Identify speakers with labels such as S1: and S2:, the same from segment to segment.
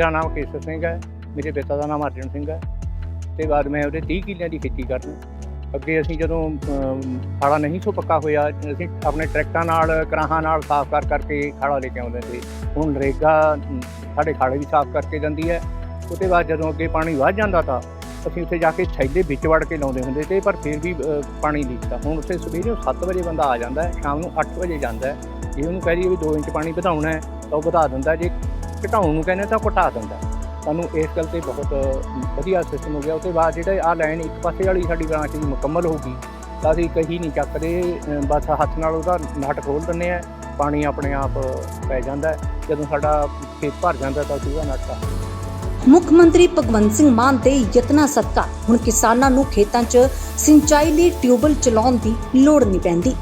S1: ਮੇਰਾ ਨਾਮ ਕੇਸਰ ਸਿੰਘ ਹੈ ਮੇਰੇ ਪਿਤਾ ਦਾ ਨਾਮ ਅਰਜਨ ਸਿੰਘ ਹੈ ਤੇ ਬਾਅਦ ਮੈਂ ਉਹਦੇ 30 ਕਿੱਲਿਆਂ ਦੀ ਖੇਤੀ ਕਰਨੀ ਅੱਗੇ ਅਸੀਂ ਜਦੋਂ ਅਮ, ਨਹੀਂ ਸੋ ਪੱਕਾ ਹੋਇਆ ਅਸੀਂ ਆਪਣੇ ਟਰੈਕਟਰਾਂ ਨਾਲ ਕਰਾਹਾਂ ਨਾਲ ਸਾਫ਼ ਕਰ ਕਰਕੇ ਖਾੜਾ ਲੈ ਕੇ ਆਉਂਦੇ ਸੀ। ਹੁਣ ਨਰੇਗਾ ਸਾਡੇ ਖਾਲੇ ਵੀ ਸਾਫ਼ ਕਰਕੇ ਜਾਂਦੀ ਹੈ। ਉਹਦੇ ਬਾਅਦ ਜਦੋਂ ਅੱਗੇ ਪਾਣੀ ਵੱਧ ਜਾਂਦਾ ਤਾਂ ਅਸੀਂ ਉੱਥੇ ਜਾ ਕੇ ਥੈਲੇ ਵਿੱਚ ਵੜ ਕੇ ਲਾਉਂਦੇ ਹੁੰਦੇ ਤੇ ਪਰ ਫਿਰ ਵੀ ਅ, ਪਾਣੀ ਲੀਕਦਾ ਹੁਣ ਉੱਥੇ ਸਵੇਰੇ 7 ਵਜੇ ਬੰਦਾ ਆ ਜਾਂਦਾ ਹੈ ਸ਼ਾਮ ਨੂੰ 8 ਵਜੇ ਜਾਂਦਾ ਹੈ। ਜੇ ਉਹਨੂੰ ਕਹਿ ਦਈਏ ਵੀ 2 ਇੰਚ ਪਾਣੀ ਵਧਾਉਣਾ ਹੈ ਤਾਂ ਉਹ ਵਧਾ ਦਿੰਦਾ ਜੇ ਘਟਾਉਣ ਨੂੰ ਕਹਿੰਦੇ ਤਾਂ ਘਟਾ ਦਿੰਦਾ। ਸਾਨੂੰ ਇਸ ਗੱਲ ਤੇ ਬਹੁਤ ਵਧੀਆ ਸਿਸਟਮ ਹੋ ਗਿਆ। ਉਸ ਤੋਂ ਬਾਅਦ ਜਿਹੜਾ ਆ ਲਾਈਨ ਇੱਕ ਪਾਸੇ ਵਾਲੀ ਸਾਡੀ ਬ੍ਰਾਂਚ ਦੀ ਮੁਕੰਮਲ ਹੋ ਗਈ ਤਾਂ ਅਸੀਂ ਕਹੀ ਨਹੀਂ ਚੱਕਦੇ ਬਸ ਹੱਥ ਨਾਲ ਉਹਦਾ ਨਟ ਖੋਲ ਦਿੰਦੇ ਆ, ਪਾਣੀ ਆਪਣੇ ਆਪ ਪੈ ਜਾਂਦਾ ਜਦੋਂ ਸਾਡਾ ਖੇਤ ਭਰ ਜਾਂਦਾ ਤਾਂ ਅਸੀਂ ਉਹਦਾ ਨਟ
S2: ਮੁੱਖ ਮੰਤਰੀ ਭਗਵੰਤ ਸਿੰਘ ਮਾਨ ਦੇ ਯਤਨਾਂ ਸਦਕਾ ਹੁਣ ਕਿਸਾਨਾਂ ਨੂੰ ਖੇਤਾਂ 'ਚ ਸਿੰਚਾਈ ਲਈ ਟਿਊਬਲ ਚਲਾਉਣ ਦੀ ਲੋੜ ਨਹੀਂ ਪੈਂਦੀ।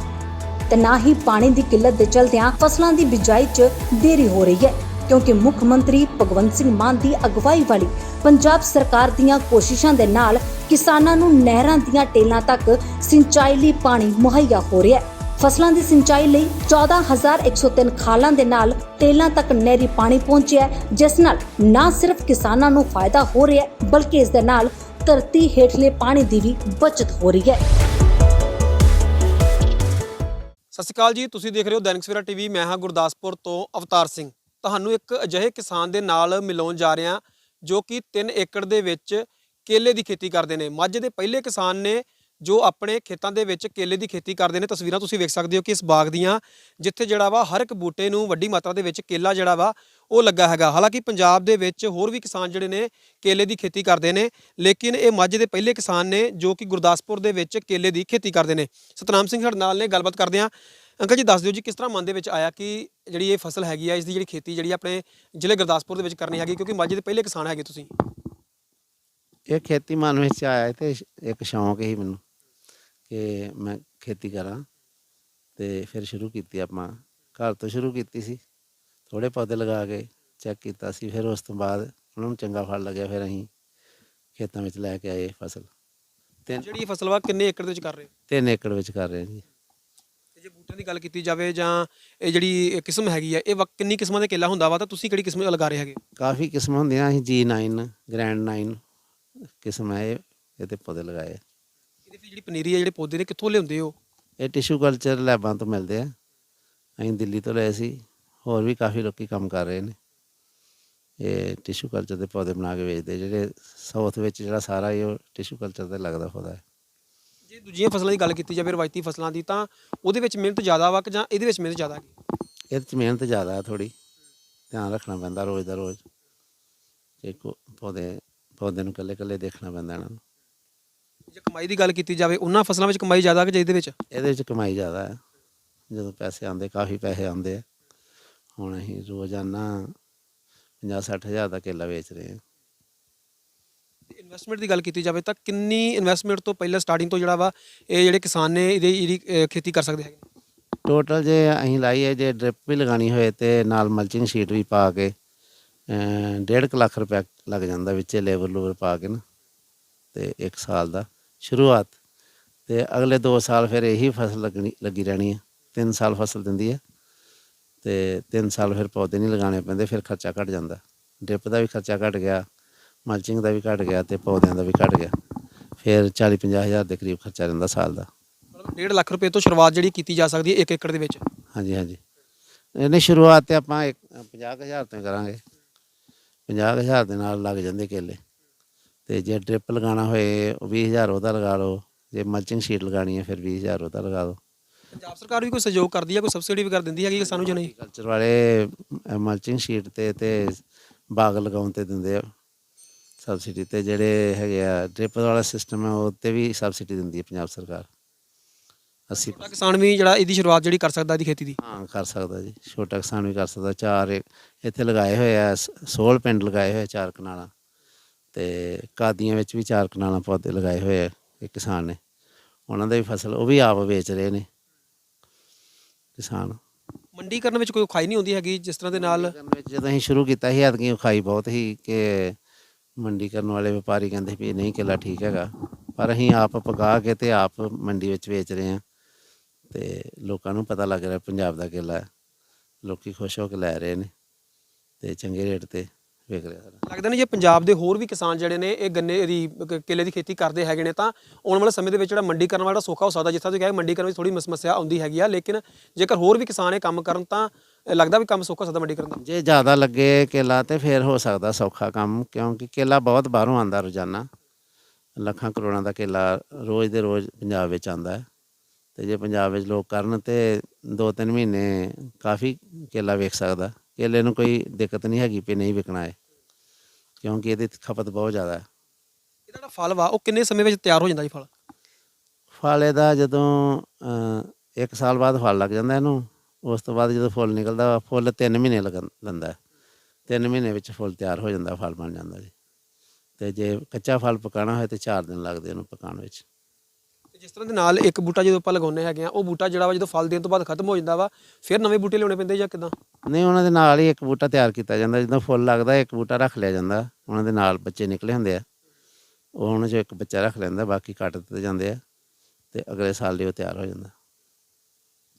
S2: ਤੇ ਨਾ ਹੀ ਪਾਣੀ ਦੀ ਕਿੱਲਤ ਦੇ ਚਲਦਿਆਂ ਫਸਲਾਂ ਦੀ ਬਿਜਾਈ 'ਚ ਦੇਰੀ ਹੋ ਰਹੀ ਹੈ। ਕਿਉਂਕਿ ਮੁੱਖ ਮੰਤਰੀ ਭਗਵੰਤ ਸਿੰਘ ਮਾਨ ਦੀ ਅਗਵਾਈ ਵਾਲੀ ਪੰਜਾਬ ਸਰਕਾਰ ਦੀਆਂ ਕੋਸ਼ਿਸ਼ਾਂ ਦੇ ਨਾਲ ਕਿਸਾਨਾਂ ਨੂੰ ਨਹਿਰਾਂ ਦੀਆਂ ਟੇਲਾਂ ਤੱਕ ਸਿੰਚਾਈ ਲਈ ਪਾਣੀ ਮੁਹੱਈਆ ਹੋ ਰਿਹਾ ਹੈ। ਫਸਲਾਂ ਦੀ ਸਿੰਚਾਈ ਲਈ 14103 ਖਾਲਾਂ ਦੇ ਨਾਲ ਟੇਲਾਂ ਤੱਕ ਨਹਿਰੀ ਪਾਣੀ ਪਹੁੰਚਿਆ ਜਿਸ ਨਾਲ ਨਾ ਸਿਰਫ ਕਿਸਾਨਾਂ ਨੂੰ ਫਾਇਦਾ ਹੋ ਰਿਹਾ ਬਲਕਿ ਇਸ ਦੇ ਨਾਲ ਧਰਤੀ ਹੇਠਲੇ ਪਾਣੀ ਦੀ ਵੀ ਬਚਤ ਹੋ ਰਹੀ ਹੈ।
S3: ਸਤਿ ਸ਼੍ਰੀ ਅਕਾਲ ਜੀ, ਤੁਸੀਂ ਦੇਖ ਰਹੇ ਹੋ ਦੈਨਿਕ ਸਵੇਰਾ ਟੀਵੀ, ਮੈਂ ਹਾਂ ਗੁਰਦਾਸਪੁਰ ਤੋਂ ਅਵਤਾਰ ਸਿੰਘ। ਤੁਹਾਨੂੰ ਇੱਕ ਅਜਿਹੇ ਕਿਸਾਨ ਦੇ ਨਾਲ ਮਿਲਾਉਣ ਜਾ ਰਹੇ ਹਾਂ, ਜੋ ਕਿ 3 ਏਕੜ ਦੇ ਵਿੱਚ ਕੇਲੇ ਦੀ ਖੇਤੀ ਕਰਦੇ ਨੇ। ਮਾਝੇ ਦੇ ਪਹਿਲੇ ਕਿਸਾਨ ਨੇ ਜੋ ਆਪਣੇ ਖੇਤਾਂ ਦੇ ਵਿੱਚ ਕੇਲੇ ਦੀ ਖੇਤੀ ਕਰਦੇ ਨੇ। ਤਸਵੀਰਾਂ ਤੁਸੀਂ ਵੇਖ ਸਕਦੇ ਹੋ ਕਿ ਇਸ ਬਾਗ ਦੀਆਂ, ਜਿੱਥੇ ਜਿਹੜਾ ਵਾ ਹਰ ਇੱਕ ਬੂਟੇ ਨੂੰ ਵੱਡੀ ਮਾਤਰਾ ਦੇ ਵਿੱਚ ਕੇਲਾ ਜਿਹੜਾ ਵਾ ਉਹ ਲੱਗਾ ਹੈਗਾ। ਹਾਲਾਂਕਿ ਪੰਜਾਬ ਦੇ ਵਿੱਚ ਹੋਰ ਵੀ ਕਿਸਾਨ ਜਿਹੜੇ ਨੇ ਕੇਲੇ ਦੀ ਖੇਤੀ ਕਰਦੇ ਨੇ, ਲੇਕਿਨ ਇਹ ਮਾਝੇ ਦੇ ਪਹਿਲੇ ਕਿਸਾਨ ਨੇ ਜੋ ਕਿ ਗੁਰਦਾਸਪੁਰ ਦੇ ਵਿੱਚ ਕੇਲੇ ਦੀ ਖੇਤੀ ਕਰਦੇ ਨੇ। ਸਤਨਾਮ ਸਿੰਘ ਸਾਡੇ ਨਾਲ ਨੇ, ਗੱਲਬਾਤ ਕਰਦੇ ਹਾਂ। ਅੰਕਲ ਜੀ ਦੱਸ ਦਿਓ ਜੀ ਕਿਸ ਤਰ੍ਹਾਂ ਮਨ ਦੇ ਵਿੱਚ ਆਇਆ ਕਿ ਜਿਹੜੀ ਇਹ ਫਸਲ ਹੈਗੀ ਆ ਇਸ ਦੀ ਜਿਹੜੀ ਖੇਤੀ ਜਿਹੜੀ ਆਪਣੇ ਜ਼ਿਲ੍ਹੇ ਗੁਰਦਾਸਪੁਰ ਦੇ ਵਿੱਚ ਕਰਨੀ ਹੈਗੀ ਕਿਉਂਕਿ ਮਾਝੇ ਦੇ ਪਹਿਲੇ ਕਿਸਾਨ ਹੈਗੇ ਤੁਸੀਂ?
S4: ਇਹ ਖੇਤੀ ਮਨ ਵਿੱਚ ਆਇਆ ਤੇ ਇੱਕ ਸ਼ੌਂਕ ਹੀ ਮੈਨੂੰ ਕਿ ਮੈਂ ਖੇਤੀ ਕਰਾਂ ਤੇ ਫਿਰ ਸ਼ੁਰੂ ਕੀਤੀ ਆਪਾਂ ਘਰ ਤੋਂ ਸ਼ੁਰੂ ਕੀਤੀ ਸੀ। ਥੋੜੇ ਪੌਦੇ ਲਗਾ ਕੇ ਚੈੱਕ ਕੀਤਾ ਸੀ ਫਿਰ ਉਸ ਤੋਂ ਬਾਅਦ ਉਹਨਾਂ ਨੂੰ ਚੰਗਾ ਫਲ ਲੱਗਿਆ ਫਿਰ ਅਸੀਂ ਖੇਤਾਂ ਵਿੱਚ ਲੈ ਕੇ ਆਏ ਫਸਲ। ਤਿੰਨ
S3: ਜਿਹੜੀ ਫਸਲ ਵਾ ਕਿੰਨੇ ਏਕੜ ਦੇ ਵਿੱਚ ਕਰ ਰਹੇ ਹੋ?
S4: ਤਿੰਨ ਏਕੜ ਵਿੱਚ ਕਰ ਰਹੇ ਹਾਂ ਜੀ।
S3: ਜੇ ਬੂਟਿਆਂ ਦੀ ਗੱਲ ਕੀਤੀ ਜਾਵੇ ਜਾਂ ਇਹ ਜਿਹੜੀ ਇਹ ਕਿਸਮ ਹੈਗੀ ਆ ਇਹ ਕਿੰਨੀ ਕਿਸਮਾਂ ਦੇ ਕੇਲਾ ਹੁੰਦਾ ਵਾ ਤਾਂ ਤੁਸੀਂ ਕਿਹੜੀ ਕਿਸਮ ਲਗਾ ਰਹੇ ਹੈਗੇ?
S4: ਕਾਫੀ ਕਿਸਮਾਂ ਹੁੰਦੀਆਂ ਅਸੀਂ G9 ਗ੍ਰੈਂਡ 9 ਕਿਸਮ ਹੈ ਇਹ ਇਹਦੇ ਪੌਦੇ ਲਗਾਏ।
S3: ਇਹਦੇ ਵਿੱਚ ਜਿਹੜੀ ਪਨੀਰੀ ਆ ਜਿਹੜੇ ਪੌਦੇ ਨੇ ਕਿੱਥੋਂ ਲਿਆਉਂਦੇ ਹੋ?
S4: ਇਹ ਟਿਸ਼ੂ ਕਲਚਰ ਲੈਬਾਂ ਤੋਂ ਮਿਲਦੇ ਆ। ਅਸੀਂ ਦਿੱਲੀ ਤੋਂ ਲਏ ਸੀ ਹੋਰ ਵੀ ਕਾਫੀ ਲੋਕੀ ਕੰਮ ਕਰ ਰਹੇ ਨੇ। ਇਹ ਟਿਸ਼ੂ ਕਲਚਰ ਦੇ ਪੌਦੇ ਬਣਾ ਕੇ ਵੇਚਦੇ ਜਿਹੜੇ ਸਾਊਥ ਵਿੱਚ ਜਿਹੜਾ ਸਾਰਾ ਹੀ ਉਹ ਟਿਸ਼ੂ ਕਲਚਰ ਤੇ ਲੱਗਦਾ ਪੌਦਾ ਹੈ।
S3: ਜੇ ਦੂਜੀਆਂ ਫਸਲਾਂ ਦੀ ਗੱਲ ਕੀਤੀ ਜਾਵੇ ਰਵਾਇਤੀ ਫਸਲਾਂ ਦੀ ਤਾਂ ਉਹਦੇ ਵਿੱਚ ਮਿਹਨਤ ਜ਼ਿਆਦਾ ਵਾ ਕਿ ਜਾਂ ਇਹਦੇ ਵਿੱਚ ਮਿਹਨਤ ਜ਼ਿਆਦਾ ਹੈਗੀ
S4: ਇਹਦੇ ਚ ਮਿਹਨਤ ਜ਼ਿਆਦਾ ਹੈ ਥੋੜੀ ਧਿਆਨ ਰੱਖਣਾ ਪੈਂਦਾ ਰੋਜ਼ ਦਾ ਰੋਜ਼। ਜੇ ਕੋ ਪੌਦੇ ਪੌਦੇ ਨੂੰ ਇਕੱਲੇ ਇਕੱਲੇ ਦੇਖਣਾ ਪੈਂਦਾ ਇਹਨਾਂ ਨੂੰ।
S3: ਜੇ ਕਮਾਈ ਦੀ ਗੱਲ ਕੀਤੀ ਜਾਵੇ ਉਹਨਾਂ ਫਸਲਾਂ ਵਿੱਚ ਕਮਾਈ ਜ਼ਿਆਦਾ ਕਿ ਜਾਂ ਇਹਦੇ ਵਿੱਚ?
S4: ਇਹਦੇ ਵਿੱਚ ਕਮਾਈ ਜ਼ਿਆਦਾ ਹੈ ਜਦੋਂ ਪੈਸੇ ਆਉਂਦੇ ਕਾਫੀ ਪੈਸੇ ਆਉਂਦੇ ਆ। ਹੁਣ ਅਸੀਂ ਰੋਜ਼ਾਨਾ 50 ਹਜ਼ਾਰ ਦਾ ਕੇਲਾ ਵੇਚ ਰਹੇ ਹਾਂ
S3: ਇਨਵੈਸਟਮੈਂਟ ਦੀ ਗੱਲ ਕੀਤੀ ਜਾਵੇ ਤਾਂ ਕਿੰਨੀ ਇਨਵੈਸਟਮੈਂਟ ਤੋਂ ਪਹਿਲਾਂ ਸਟਾਰਟਿੰਗ ਤੋਂ ਜਿਹੜਾ ਵਾ ਇਹ ਜਿਹੜੇ ਕਿਸਾਨ ਨੇ ਇਹਦੀ ਇਹਦੀ ਖੇਤੀ ਕਰ ਸਕਦੇ ਹੈਗੇ
S4: ਟੋਟਲ ਜੇ ਅਸੀਂ ਲਾਈ ਹੈ ਜੇ ਡ੍ਰਿਪ ਵੀ ਲਗਾਣੀ ਹੋਏ ਤੇ ਨਾਲ ਮਲਚਿੰਗ ਸ਼ੀਟ ਵੀ ਪਾ ਕੇ ਅਮ, ਡੇਢ ਕੁ ਲੱਖ ਰੁਪਏ ਲੱਗ ਜਾਂਦਾ ਵਿੱਚ ਲੇਬਰ ਲੂਬਰ ਪਾ ਕੇ ਨਾ ਤੇ 1 ਸਾਲ ਦਾ ਸ਼ੁਰੂਆਤ। ਤੇ ਅਗਲੇ 2 ਸਾਲ ਫਿਰ ਇਹੀ ਫਸਲ ਲੱਗਣੀ ਲੱਗੀ ਰਹਿਣੀ ਹੈ 3 ਸਾਲ ਫਸਲ ਦਿੰਦੀ ਹੈ ਤੇ 3 ਸਾਲ ਫਿਰ ਪੌਦੇ ਨਹੀਂ ਲਗਾਉਣੇ ਪੈਂਦੇ ਫਿਰ ਖਰਚਾ ਘਟ ਜਾਂਦਾ। ਡ੍ਰਿਪ ਦਾ ਵੀ ਖਰਚਾ ਘਟ ਗਿਆ ਮਲਚਿੰਗ ਦਾ ਵੀ ਘਟ ਗਿਆ ਤੇ ਪੌਦਿਆਂ ਦਾ ਵੀ ਘਟ ਗਿਆ। ਫਿਰ 40 50 ਹਜ਼ਾਰ ਦੇ ਕਰੀਬ ਖਰਚਾ ਰਹਿੰਦਾ ਸਾਲ ਦਾ।
S3: ਮਤਲਬ 1.5 ਲੱਖ ਰੁਪਏ ਤੋਂ ਸ਼ੁਰੂਆਤ ਜਿਹੜੀ ਕੀਤੀ ਜਾ ਸਕਦੀ ਹੈ 1 ਏਕੜ ਦੇ ਵਿੱਚ?
S4: ਹਾਂਜੀ ਹਾਂਜੀ। ਇਹਨੇ ਸ਼ੁਰੂਆਤ ਤੇ ਆਪਾਂ 50000 ਤੋਂ ਹੀ ਕਰਾਂਗੇ। 50000 ਦੇ ਨਾਲ ਲੱਗ ਜਾਂਦੇ ਕੇਲੇ। ਤੇ ਜੇ ਡ੍ਰਿਪ ਲਗਾਉਣਾ ਹੋਏ ਉਹ 20000 ਉਹਦਾ ਲਗਾ ਲਓ। ਜੇ ਮਲਚਿੰਗ ਸ਼ੀਟ ਲਗਾਣੀ ਹੈ ਫਿਰ 20000 ਉਹਦਾ ਲਗਾ ਦਿਓ।
S3: ਪੰਜਾਬ ਸਰਕਾਰ ਵੀ ਕੋਈ ਸਹਿਯੋਗ ਕਰਦੀ ਹੈ ਕੋਈ ਸਬਸਿਡੀ ਵੀ ਕਰ ਦਿੰਦੀ ਹੈਗੀ ਕਿਸਾਨ ਨੂੰ ਜਾਂ ਨਹੀਂ?
S4: ਕਲਚਰ ਵਾਲੇ ਮਲਚਿੰਗ ਸ਼ੀਟ ਤੇ ਤੇ ਬਾਗ ਲਗਾਉਣ ਤੇ ਦਿੰਦੇ ਆ। ਸਬਸਿਡੀ ਤੇ ਜਿਹੜੇ ਹੈਗੇ ਆ ਡ੍ਰਿਪ ਵਾਲਾ ਸਿਸਟਮ ਹੈ ਉਹ ਤੇ ਵੀ ਸਬਸਿਡੀ ਦਿੰਦੀ ਹੈ ਪੰਜਾਬ ਸਰਕਾਰ। 80
S3: ਛੋਟਾ ਕਿਸਾਨ ਵੀ ਜਿਹੜਾ ਇਹਦੀ ਸ਼ੁਰੂਆਤ ਜਿਹੜੀ ਕਰ ਸਕਦਾ ਇਹਦੀ ਖੇਤੀ ਦੀ?
S4: ਹਾਂ ਕਰ ਸਕਦਾ ਜੀ। ਛੋਟਾ ਕਿਸਾਨ ਵੀ ਕਰ ਸਕਦਾ। ਚਾਰ ਇੱਥੇ ਲਗਾਏ ਹੋਏ ਆ ਸ- ਸੋਲ ਪਿੰਡ ਲਗਾਏ ਹੋਏ ਆ ਚਾਰ ਕਨਾਲਾਂ। ਤੇ ਕਾਦੀਆਂ ਵਿੱਚ ਵੀ ਚਾਰ ਕਨਾਲਾਂ ਪੌਦੇ ਲਗਾਏ ਹੋਏ ਆ ਇੱਕ ਕਿਸਾਨ ਨੇ। ਉਹਨਾਂ ਦਾ ਵੀ ਫਸਲ ਉਹ ਵੀ ਆਪ ਵੇਚ ਰਹੇ ਨੇ। ਕਿਸਾਨ।
S3: ਮੰਡੀ ਕਰਨ ਵਿੱਚ ਕੋਈ ਔਖਾਈ ਨਹੀਂ ਹੁੰਦੀ ਹੈਗੀ ਜਿਸ ਤਰ੍ਹਾਂ ਦੇ ਨਾਲ
S4: ਕਰਨ ਵਿੱਚ ਜਦੋਂ ਅਸੀਂ ਸ਼ੁਰੂ ਕੀਤਾ ਸੀ ਐਤਕੀ ਖਾਈ ਬਹੁਤ ਸੀ ਕਿ ਮੰਡੀ ਕਰਨ ਵਾਲੇ ਵਪਾਰੀ ਕਹਿੰਦੇ ਵੀ ਨਹੀਂ ਕਿੱਲਾ ਠੀਕ ਹੈਗਾ। ਪਰ ਅਸੀਂ ਆਪ ਪਕਾ ਕੇ ਤੇ ਆਪ ਮੰਡੀ ਵਿੱਚ ਵੇਚ ਰਹੇ ਹਾਂ। ਤੇ ਲੋਕਾਂ ਨੂੰ ਪਤਾ ਲੱਗ ਰਿਹਾ ਪੰਜਾਬ ਦਾ ਕਿੱਲਾ ਹੈ। ਲੋਕੀ ਖੁਸ਼ ਹੋ ਕੇ ਲੈ ਰਹੇ ਨੇ ਤੇ ਚੰਗੇ ਰੇਟ ਤੇ ਵੇਖ ਰਿਹਾ
S3: ਲੱਗਦਾ ਨਹੀਂ ਜੇ ਪੰਜਾਬ ਦੇ ਹੋਰ ਵੀ ਕਿਸਾਨ ਜਿਹੜੇ ਨੇ, ਇਹ ਗੰਨੇ ਦੀ ਕ- ਕੇਲੇ ਦੀ ਖੇਤੀ ਕਰਦੇ ਹੈਗੇ ਨੇ, ਤਾਂ ਆਉਣ ਵਾਲੇ ਸਮੇਂ ਦੇ ਵਿੱਚ ਜਿਹੜਾ ਮੰਡੀ ਕਰਨ ਵਾਲਾ ਸੌਖਾ ਹੋ ਸਕਦਾ। ਜਿਸ ਤੁਸੀਂ ਕਿਹਾ ਮੰਡੀ ਕਰਨ ਵਿੱਚ ਥੋੜੀ ਸਮੱਸਿਆ ਆਉਂਦੀ ਹੈਗੀ ਆ, ਲੇਕਿਨ ਜੇਕਰ ਹੋਰ ਵੀ ਕਿਸਾਨ ਇਹ ਕੰਮ ਕਰਨ, ਤਾਂ ਲੱਗਦਾ ਵੀ ਕੰਮ ਸੌਖਾ ਸਕਦਾ ਮੰਡੀਕਰਨ ਦਾ?
S4: ਜੇ ਜ਼ਿਆਦਾ ਲੱਗੇ ਕੇਲਾ ਤੇ ਫਿਰ ਹੋ ਸਕਦਾ ਸੌਖਾ ਕੰਮ ਕਿਉਂਕਿ ਕੇਲਾ ਬਹੁਤ ਬਾਹਰੋਂ ਆਂਦਾ ਰੋਜ਼ਾਨਾ। ਲੱਖਾਂ ਕਰੋੜਾਂ ਦਾ ਕੇਲਾ ਰੋਜ਼ ਦੇ ਰੋਜ਼ ਪੰਜਾਬ ਵਿੱਚ ਆਂਦਾ ਹੈ। ਤੇ ਜੇ ਪੰਜਾਬ ਵਿੱਚ ਲੋਕ ਕਰਨ ਤੇ 2-3 ਮਹੀਨੇ ਕਾਫੀ ਕੇਲਾ ਵੇਖ ਸਕਦਾ। ਕੇਲੇ ਨੂੰ ਕੋਈ ਦਿੱਕਤ ਨਹੀਂ ਹੈਗੀ ਵੀ ਨਹੀਂ ਵਿਕਣਾ ਹੈ ਕਿਉਂਕਿ ਇਹਦੀ ਖਪਤ ਬਹੁਤ ਜ਼ਿਆਦਾ ਹੈ।
S3: ਇਹਦਾ ਜਿਹੜਾ ਫਲ ਵਾ ਉਹ ਕਿੰਨੇ ਸਮੇਂ ਵਿੱਚ ਤਿਆਰ ਹੋ ਜਾਂਦਾ ਜੀ ਫਲ?
S4: ਫਲ ਇਹਦਾ ਜਦੋਂ ਅ, ਇੱਕ ਸਾਲ ਬਾਅਦ ਫਲ ਲੱਗ ਜਾਂਦਾ ਇਹਨੂੰ। ਉਸ ਤੋਂ ਬਾਅਦ ਜਦੋਂ ਫੁੱਲ ਨਿਕਲਦਾ ਫੁੱਲ 3 ਮਹੀਨੇ ਲੱਗਣ ਲੈਂਦਾ। 3 ਮਹੀਨੇ ਵਿੱਚ ਫੁੱਲ ਤਿਆਰ ਹੋ ਜਾਂਦਾ ਫਲ ਬਣ ਜਾਂਦਾ ਜੀ। ਤੇ ਜੇ ਕੱਚਾ ਫਲ ਪਕਾਉਣਾ ਹੋਏ ਤੇ 4 ਦਿਨ ਲੱਗਦੇ ਉਹਨੂੰ ਪਕਾਉਣ ਵਿੱਚ।
S3: ਜਿਸ ਤਰ੍ਹਾਂ ਦੇ ਨਾਲ ਇੱਕ ਬੂਟਾ ਜਦੋਂ ਆਪਾਂ ਲਗਾਉਂਦੇ ਹੈਗੇ ਆ ਉਹ ਬੂਟਾ ਜਿਹੜਾ ਵਾ ਜਦੋਂ ਫਲ ਦੇਣ ਤੋਂ ਬਾਅਦ ਖਤਮ ਹੋ ਜਾਂਦਾ ਵਾ ਫਿਰ ਨਵੇਂ ਬੂਟੇ ਲਿਆਉਣੇ ਪੈਂਦੇ ਜਾਂ ਕਿਦਾਂ?
S4: ਨਹੀਂ ਉਹਨਾਂ ਦੇ ਨਾਲ ਹੀ ਇੱਕ ਬੂਟਾ ਤਿਆਰ ਕੀਤਾ ਜਾਂਦਾ ਜਦੋਂ ਫੁੱਲ ਲੱਗਦਾ ਇੱਕ ਬੂਟਾ ਰੱਖ ਲਿਆ ਜਾਂਦਾ ਉਹਨਾਂ ਦੇ ਨਾਲ ਬੱਚੇ ਨਿਕਲੇ ਹੁੰਦੇ ਆ। ਉਹ ਉਹਨਾਂ 'ਚੋਂ ਇੱਕ ਬੱਚਾ ਰੱਖ ਲੈਂਦਾ ਬਾਕੀ ਕੱਟ ਦਿੱਤੇ ਜਾਂਦੇ ਆ ਤੇ ਅਗਲੇ ਸਾਲ ਲਈ ਉਹ ਤਿਆਰ ਹੋ ਜਾਂਦਾ।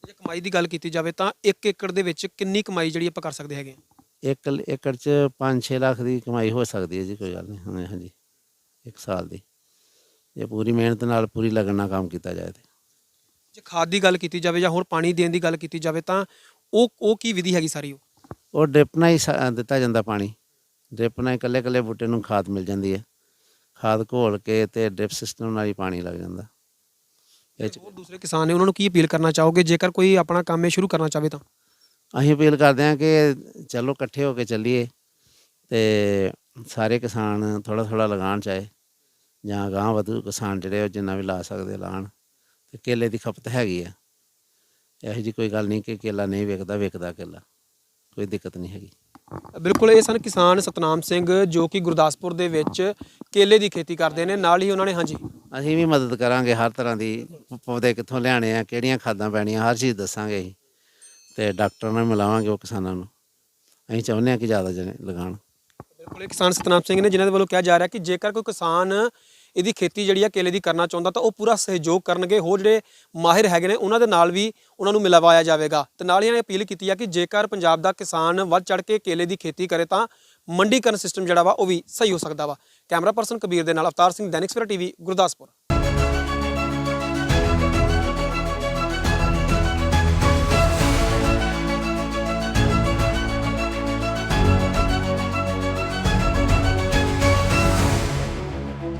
S3: ਜੇ ਕਮਾਈ ਦੀ ਗੱਲ ਕੀਤੀ ਜਾਵੇ ਤਾਂ 1 ਏਕੜ ਦੇ ਵਿੱਚ ਕਿੰਨੀ ਕਮਾਈ ਜਿਹੜੀ ਆਪਾਂ ਕਰ ਸਕਦੇ ਹੈਗੇ
S4: ਇੱਕ ਲ- ਏਕੜ 'ਚ 5-6 ਲੱਖ ਦੀ ਕਮਾਈ ਹੋ ਸਕਦੀ ਹੈ ਜੀ ਕੋਈ ਗੱਲ ਨਹੀਂ ਹਾਂਜੀ ਹਾਂਜੀ ਇੱਕ ਸਾਲ ਦੀ। ਜੇ ਪੂਰੀ ਮਿਹਨਤ ਨਾਲ ਪੂਰੀ ਲਗਨ ਨਾਲ ਕੰਮ ਕੀਤਾ ਜਾਏ ਤੇ।
S3: ਜੇ ਖਾਦ ਦੀ ਗੱਲ ਕੀਤੀ ਜਾਵੇ ਜਾਂ ਹੋਰ ਪਾਣੀ ਦੇਣ ਦੀ ਗੱਲ ਕੀਤੀ ਜਾਵੇ ਤਾਂ ਉਹ ਉਹ ਕੀ ਵਿਧੀ ਹੈਗੀ ਸਾਰੀ ਉਹ?
S4: ਉਹ ਡ੍ਰਿਪ ਨਾਲ ਹੀ ਸ- ਦਿੱਤਾ ਜਾਂਦਾ ਪਾਣੀ। ਡ੍ਰਿਪ ਨਾਲ ਇਕੱਲੇ ਇਕੱਲੇ ਬੂਟੇ ਨੂੰ ਖਾਦ ਮਿਲ ਜਾਂਦੀ ਹੈ। ਖਾਦ ਘੋਲ ਕੇ ਤੇ ਡ੍ਰਿਪ ਸਿਸਟਮ ਨਾਲ ਹੀ ਪਾਣੀ ਲੱਗ ਜਾਂਦਾ। ਇਹ 'ਚ
S3: ਹੋਰ ਦੂਸਰੇ ਕਿਸਾਨ ਨੇ ਉਹਨਾਂ ਨੂੰ ਕੀ ਅਪੀਲ ਕਰਨਾ ਚਾਹੋਗੇ? ਜੇਕਰ ਕੋਈ ਆਪਣਾ ਕੰਮ ਇਹ ਸ਼ੁਰੂ ਕਰਨਾ ਚਾਹਵੇ ਤਾਂ।
S4: ਅਸੀਂ ਅਪੀਲ ਕਰਦੇ ਹਾਂ ਕਿ ਚਲੋ ਇਕੱਠੇ ਹੋ ਕੇ ਚੱਲੀਏ ਤੇ ਸਾਰੇ ਕਿਸਾਨ ਥੋੜਾ ਥੋੜਾ ਲਗਾਉਣ ਚਾਹੇ ਜਾਂ ਗਾਂ ਵਧੂ ਕਿਸਾਨ ਜਿਹੜੇ ਉਹ ਜਿੰਨਾ ਵੀ ਲਾ ਸਕਦੇ ਲਾਣ। ਤੇ ਕੇਲੇ ਦੀ ਖਪਤ ਹੈਗੀ ਆ। ਇਹੋ ਜੀ ਕੋਈ ਗੱਲ ਨਹੀਂ ਕਿ ਕੇਲਾ ਨਹੀਂ ਵਿਕਦਾ ਵਿਕਦਾ ਕੇਲਾ। ਕੋਈ ਦਿੱਕਤ ਨਹੀਂ ਹੈਗੀ।
S3: ਬਿਲਕੁਲ ਇਹ ਸਨ ਕਿਸਾਨ ਸਤਨਾਮ ਸਿੰਘ ਜੋ ਕਿ ਗੁਰਦਾਸਪੁਰ ਦੇ ਵਿੱਚ ਕੇਲੇ ਦੀ ਖੇਤੀ ਕਰਦੇ ਨੇ। ਨਾਲ ਹੀ ਉਹਨਾਂ ਨੇ ਹਾਂਜੀ।
S4: ਅਸੀਂ ਵੀ ਮਦਦ ਕਰਾਂਗੇ ਹਰ ਤਰ੍ਹਾਂ ਦੀ, ਪੌਦੇ ਕਿੱਥੋਂ ਲਿਆਣੇ ਆ, ਕਿਹੜੀਆਂ ਖਾਦਾਂ ਪੈਣੀਆਂ, ਹਰ ਚੀਜ਼ ਦੱਸਾਂਗੇ ਅਸੀਂ। ਤੇ ਡਾਕਟਰਾਂ ਨਾਲ ਮਿਲਾਵਾਂਗੇ ਉਹ ਕਿਸਾਨਾਂ ਨੂੰ। ਅਸੀਂ ਚਾਹੁੰਦੇ ਹਾਂ ਕਿ ਜ਼ਿਆਦਾ ਜਣੇ ਲਗਾਉਣ।
S3: ਬਿਲਕੁਲ ਇਹ ਕਿਸਾਨ ਸਤਨਾਮ ਸਿੰਘ ਨੇ ਜਿਨ੍ਹਾਂ ਦੇ ਵੱਲੋਂ ਕਿਹਾ ਜਾ ਰਿਹਾ ਕਿ ਜੇਕਰ ਕੋਈ ਕਿਸਾਨ ਇਹਦੀ ਖੇਤੀ ਜਿਹੜੀ ਆ ਕੇਲੇ ਦੀ ਕਰਨਾ ਚਾਹੁੰਦਾ ਤਾਂ ਉਹ ਪੂਰਾ ਸਹਿਯੋਗ ਕਰਨਗੇ। ਹੋਰ ਜਿਹੜੇ ਮਾਹਿਰ ਹੈਗੇ ਨੇ, ਉਹਨਾਂ ਦੇ ਨਾਲ ਵੀ ਉਹਨਾਂ ਨੂੰ ਮਿਲਵਾਇਆ ਜਾਵੇਗਾ। ਤੇ ਨਾਲ ਹੀ ਇਹਨਾਂ ਨੇ ਅਪੀਲ ਕੀਤੀ ਆ ਕਿ ਜੇਕਰ ਪੰਜਾਬ ਦਾ ਕਿਸਾਨ ਵੱਧ ਚੜ ਕੇ ਕੇਲੇ ਦੀ ਖੇਤੀ ਕਰੇ ਤਾਂ ਮੰਡੀਕਰਨ ਸਿਸਟਮ ਜਿਹੜਾ ਵਾ, ਉਹ ਵੀ ਸਹੀ ਹੋ ਸਕਦਾ ਵਾ। ਕੈਮਰਾ ਪਰਸਨ ਕਬੀਰ ਦੇ ਨਾਲ ਅਵਤਾਰ ਸਿੰਘ, ਦੈਨਿਕ ਸਵੇਰਾ ਟੀਵੀ, ਗੁਰਦਾਸਪੁਰ।